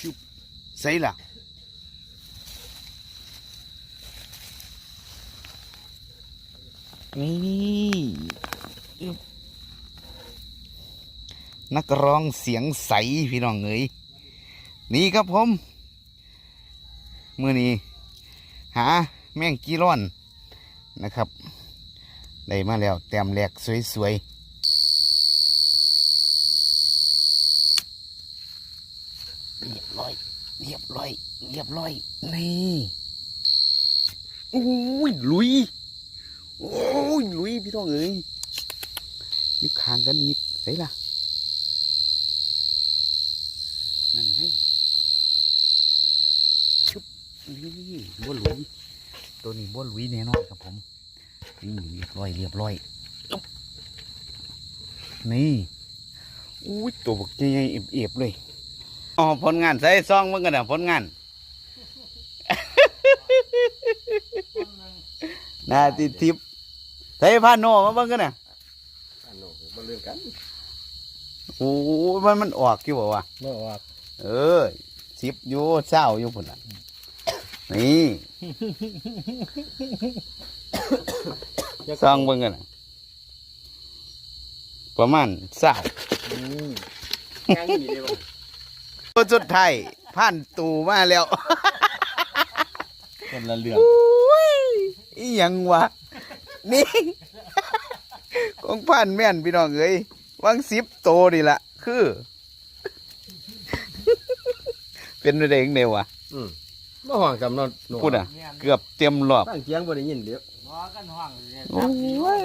ชุบใส่ละนี่นักร้องเสียงใสพี่น้องเอ๋ยนี่ครับผมมือนี้หาแมงกีร่อนนะครับ ได้มาแล้วแต้มแหลกสวยๆ เรียบร้อย เรียบร้อย เรียบร้อย นี่โอ้ยลุย โอ้ยลุยพี่น้องเอ้ยอยุคางกันอีกใส่ละนั่นไงชุบนี่บัวลุย ตัวนี้บัวลุยแน่นอนครับผมนี่เรียบร้อย เรียบร้อยอึ๊บนี่อุ้ยตัวบักใหญ่ๆเอียบๆเลย อ๋อผลงานใส่ซองเมื่อกันนะผลงานหนาติดทิพย์ใส่ผ้าโนมาเบิ่งกันนะอันนู้นมันเรื่องกันโอ้ยมันมันออกกี่บอกว่าเมื่อว่าเออสิบอยู่เศร้าอยู่พุ่นน่ะนี่ซองเบิ่งกันนะประมาณเศร้าแข้งนี่เลยบ่ ตัวสุดท้ายผ่านตูมาแล้วคนละเรื่องอุ้ยอีหยังวะ นี่ ของผ่านแม่นพี่น้องเอ้ยวังสิบโตนี่ละคือ เป็นอะไรเองเนี่ยวะอืมบ่ห่วงจำนวนพูดอะ เกือบเต็มรอบตั้งเสียงบ่ได้ยินเดี๋ยวบ่กันห้องเนี่ยโอ้ย